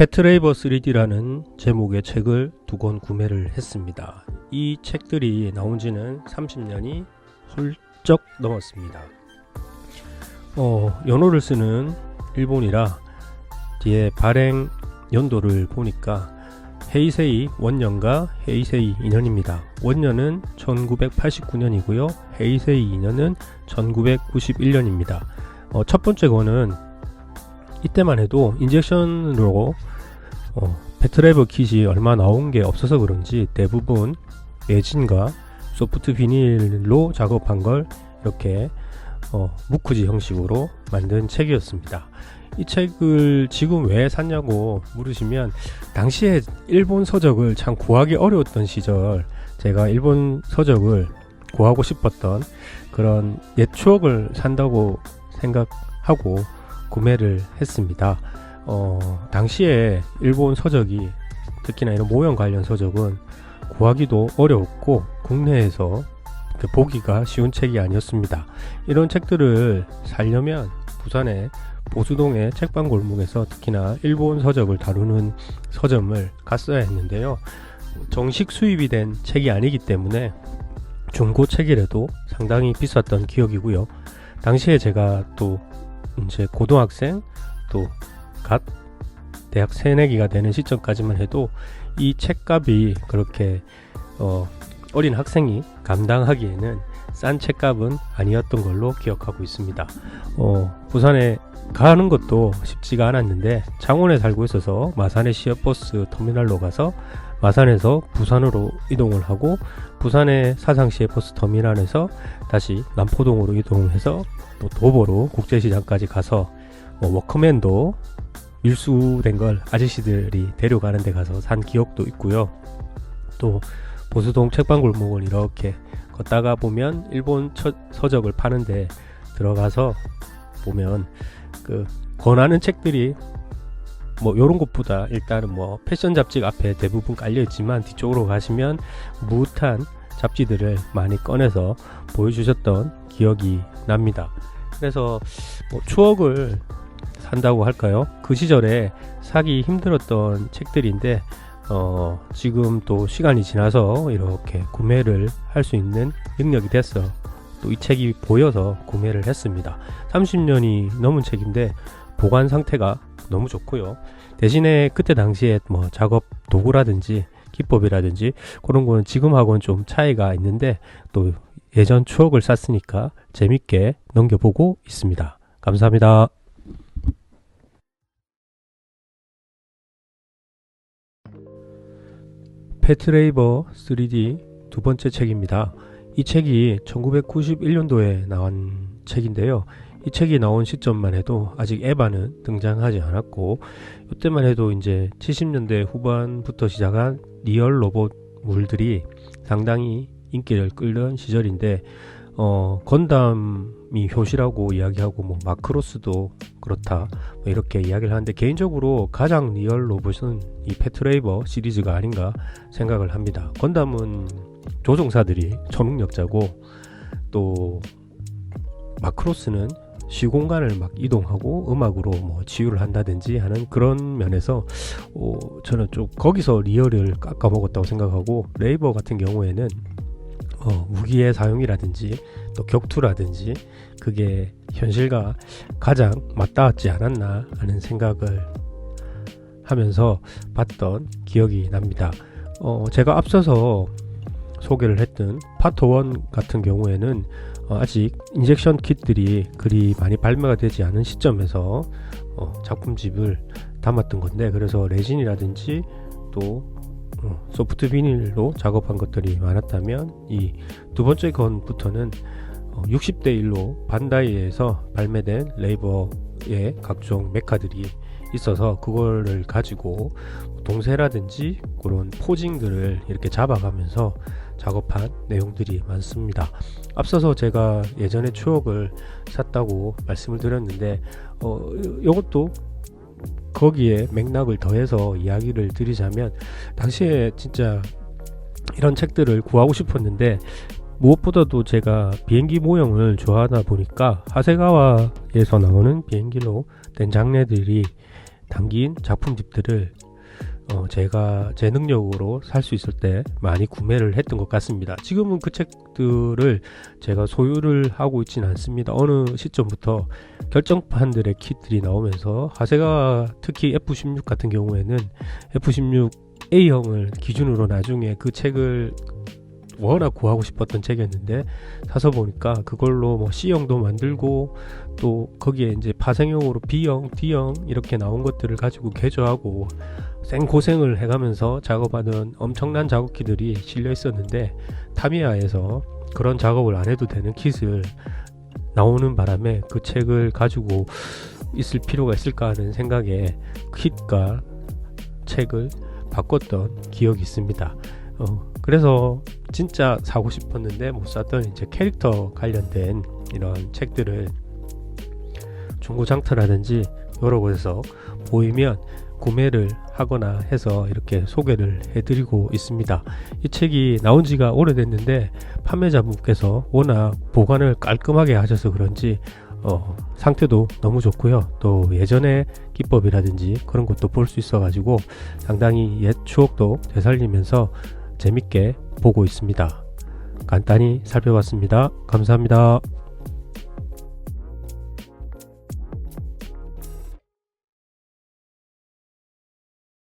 패트레이버 3D라는 제목의 책을 두 권 구매를 했습니다. 이 책들이 나온 지는 30년이 훌쩍 넘었습니다. 어, 연호를 쓰는 일본이라 뒤에 발행 연도를 보니까 헤이세이 원년과 헤이세이 2년입니다. 원년은 1989년이고요. 헤이세이 2년은 1991년입니다. 어, 첫 번째 거는 이때만 해도 인젝션으로 어, 배트레버 킷이 얼마 나온 게 없어서 그런지 대부분 레진과 소프트 비닐로 작업한 걸 이렇게 어, 무크지 형식으로 만든 책이었습니다. 이 책을 지금 왜 샀냐고 물으시면 당시에 일본 서적을 참 구하기 어려웠던 시절 제가 일본 서적을 구하고 싶었던 그런 옛 추억을 산다고 생각하고 구매를 했습니다. 어, 당시에 일본 서적이 특히나 이런 모형 관련 서적은 구하기도 어려웠고 국내에서 그 보기가 쉬운 책이 아니었습니다. 이런 책들을 살려면 부산의 보수동의 책방 골목에서 특히나 일본 서적을 다루는 서점을 갔어야 했는데요. 정식 수입이 된 책이 아니기 때문에 중고 책이라도 상당히 비쌌던 기억이고요. 당시에 제가 또 이제 고등학생 또 갓 대학 새내기가 되는 시점까지만 해도 이 책값이 그렇게 어, 어린 학생이 감당하기에는 싼 책값은 아니었던 걸로 기억하고 있습니다. 어, 부산에 가는 것도 쉽지가 않았는데 창원에 살고 있어서 마산의 시외버스 터미널로 가서 마산에서 부산으로 이동을 하고 부산의 사상시의 버스 터미널에서 다시 남포동으로 이동해서 또 도보로 국제시장까지 가서 뭐 워크맨도 밀수된 걸 아저씨들이 데려가는 데 가서 산 기억도 있고요. 또 보수동 책방골목을 이렇게 걷다가 보면 일본 처, 서적을 파는데 들어가서 보면 그 권하는 책들이 뭐 요런 것보다 일단은 뭐 패션 잡지 앞에 대부분 깔려 있지만 뒤쪽으로 가시면 무탄 잡지들을 많이 꺼내서 보여주셨던 기억이 납니다. 그래서 뭐 추억을 산다고 할까요? 그 시절에 사기 힘들었던 책들인데 어, 지금 또 시간이 지나서 이렇게 구매를 할 수 있는 능력이 됐어. 또 이 책이 보여서 구매를 했습니다. 30년이 넘은 책인데 보관 상태가 너무 좋고요. 대신에 그때 당시에 뭐 작업 도구라든지 기법이라든지 그런 거는 지금하고는 좀 차이가 있는데 또 예전 추억을 쌌으니까 재밌게 넘겨보고 있습니다. 감사합니다. 패트레이버 3D 두 번째 책입니다. 이 책이 1991년도에 나온 책인데요. 이 책이 나온 시점만 해도 아직 에바는 등장하지 않았고 이때만 해도 이제 70년대 후반부터 시작한 리얼 로봇 물들이 상당히 인기를 끌던 시절인데 어, 건담이 효시라고 이야기하고 뭐 마크로스도 그렇다 뭐 이렇게 이야기를 하는데 개인적으로 가장 리얼 로봇은 이 패트레이버 시리즈가 아닌가 생각을 합니다. 건담은 조종사들이 초능력자고 또 마크로스는 시공간을 막 이동하고 음악으로 뭐 치유를 한다든지 하는 그런 면에서 어, 저는 좀 거기서 리얼을 깎아 먹었다고 생각하고 레이버 같은 경우에는 어, 무기의 사용이라든지 또 격투라든지 그게 현실과 가장 맞닿았지 않았나 하는 생각을 하면서 봤던 기억이 납니다. 어, 제가 앞서서 소개를 했던 파트 1 같은 경우에는 어, 아직 인젝션 킷들이 그리 많이 발매가 되지 않은 시점에서 어, 작품집을 담았던 건데 그래서 레진이라든지 또 어, 소프트 비닐로 작업한 것들이 많았다면 이 두 번째 건부터는 어, 60대 1로 반다이에서 발매된 레이버의 각종 메카들이 있어서 그거를 가지고 동세라든지 그런 포징들을 이렇게 잡아가면서 작업한 내용들이 많습니다. 앞서서 제가 예전의 추억을 샀다고 말씀을 드렸는데 어, 이것도 거기에 맥락을 더해서 이야기를 드리자면 당시에 진짜 이런 책들을 구하고 싶었는데 무엇보다도 제가 비행기 모형을 좋아하다 보니까 하세가와에서 나오는 비행기로 된 장르들이 담긴 작품집들을 어, 제가 제 능력으로 살 수 있을 때 많이 구매를 했던 것 같습니다. 지금은 그 책들을 제가 소유를 하고 있지는 않습니다. 어느 시점부터 결정판들의 킷들이 나오면서 하세가 특히 F16 같은 경우에는 F16 A형을 기준으로 나중에 그 책을 워낙 구하고 싶었던 책이었는데 사서 보니까 그걸로 뭐 C형도 만들고 또 거기에 이제 파생형으로 B형, D형 이렇게 나온 것들을 가지고 개조하고 생 고생을 해가면서 작업하는 엄청난 작업기들이 실려 있었는데 타미야에서 그런 작업을 안 해도 되는 킷을 나오는 바람에 그 책을 가지고 있을 필요가 있을까 하는 생각에 킷과 책을 바꿨던 기억이 있습니다. 어, 그래서 진짜 사고 싶었는데 못 샀던 이제 캐릭터 관련된 이런 책들을 중고장터라든지 여러 곳에서 보이면 구매를 하거나 해서 이렇게 소개를 해드리고 있습니다. 이 책이 나온 지가 오래됐는데 판매자분께서 워낙 보관을 깔끔하게 하셔서 그런지 어, 상태도 너무 좋고요. 또 예전의 기법이라든지 그런 것도 볼 수 있어가지고 상당히 옛 추억도 되살리면서 재밌게 보고 있습니다. 간단히 살펴봤습니다. 감사합니다.